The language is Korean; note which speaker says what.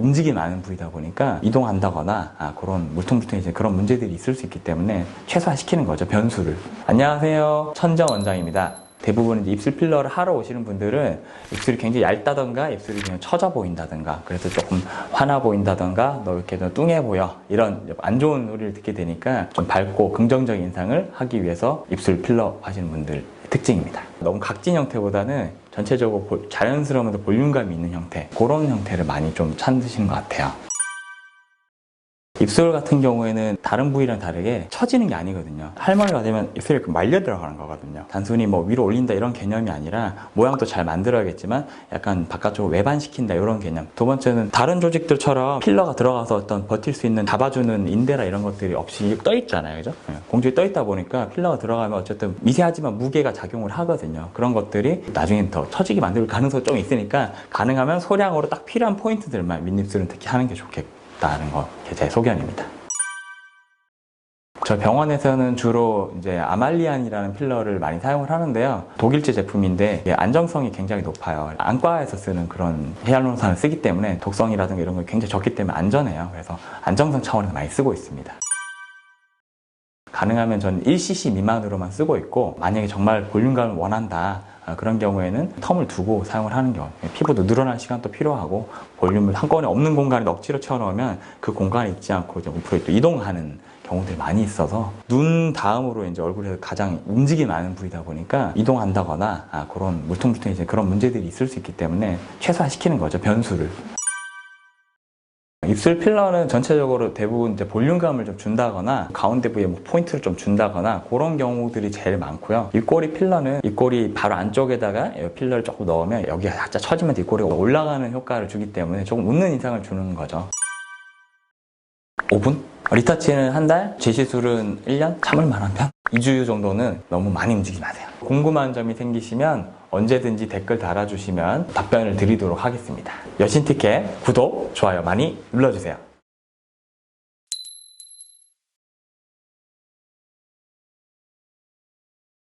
Speaker 1: 움직임이 많은 부위다 보니까 이동한다거나 아, 그런 물퉁물퉁해지는 그런 문제들이 있을 수 있기 때문에 최소화시키는 거죠 변수를. 안녕하세요. 천정 원장입니다 대부분 이제 입술 필러를 하러 오시는 분들은 입술이 굉장히 얇다던가 입술이 그냥 처져 보인다던가 그래서 조금 화나 보인다던가 너 이렇게 너 뚱해 보여 이런 안 좋은 소리를 듣게 되니까 좀 밝고 긍정적인 인상을 하기 위해서 입술 필러 하시는 분들 특징입니다. 너무 각진 형태보다는 전체적으로 볼- 자연스러우면서 볼륨감이 있는 형태 그런 형태를 많이 좀 찾으시는 것 같아요. 입술 같은 경우에는 다른 부위랑 다르게 처지는 게 아니거든요. 할머니가 되면 입술이 말려 들어가는 거거든요. 단순히 뭐 위로 올린다 이런 개념이 아니라 모양도 잘 만들어야겠지만 약간 바깥쪽으로 외반시킨다 이런 개념. 두 번째는 다른 조직들처럼 필러가 들어가서 어떤 버틸 수 있는 잡아주는 인대라 이런 것들이 없이 떠 있잖아요. 그죠? 예, 공중에 떠 있다 보니까 필러가 들어가면 어쨌든 미세하지만 무게가 작용을 하거든요. 그런 것들이 나중에 더 처지게 만들 가능성이 좀 있으니까 가능하면 소량으로 딱 필요한 포인트들만 윗입술은 특히 하는 게 좋겠 다는 거제 소견입니다. 저 병원에서는 주로 이제 아말리안이라는 필러를 많이 사용을 하는데요. 독일제 제품인데 안정성이 굉장히 높아요. 안과에서 쓰는 그런 히알루론산을 쓰기 때문에 독성이라든가 이런 거 굉장히 적기 때문에 안전해요. 그래서 안정성 차원에서 많이 쓰고 있습니다. 가능하면 전 1cc 미만으로만 쓰고 있고 만약에 정말 볼륨감을 원한다 아, 그런 경우에는 텀을 두고 사용을 하는 경우 피부도 늘어날 시간도 필요하고 볼륨을 한꺼번에 없는 공간에 넉지로 채워넣으면 그 공간에 있지 않고 이제 옆으로 또 이동하는 경우들이 많이 있어서 눈 다음으로 이제 얼굴에서 가장 움직임이 많은 부위다 보니까 이동한다거나 아, 그런 물퉁물퉁해지는 그런 문제들이 있을 수 있기 때문에 최소화시키는 거죠 변수를 입술 필러는 전체적으로 대부분 이제 볼륨감을 좀 준다거나 가운데 부위에 뭐 포인트를 좀 준다거나 그런 경우들이 제일 많고요. 입꼬리 필러는 입꼬리 바로 안쪽에다가 이 필러를 조금 넣으면 여기가 살짝 처지면 입꼬리가 올라가는 효과를 주기 때문에 조금 웃는 인상을 주는 거죠. 5분? 리터치는 한 달, 재시술은 1년? 참을 편? 2주 정도는 너무 많이 움직이지 마세요. 궁금한 점이 생기시면 언제든지 댓글 달아주시면 답변을 드리도록 하겠습니다. 여신 티켓 구독, 좋아요 많이 눌러주세요.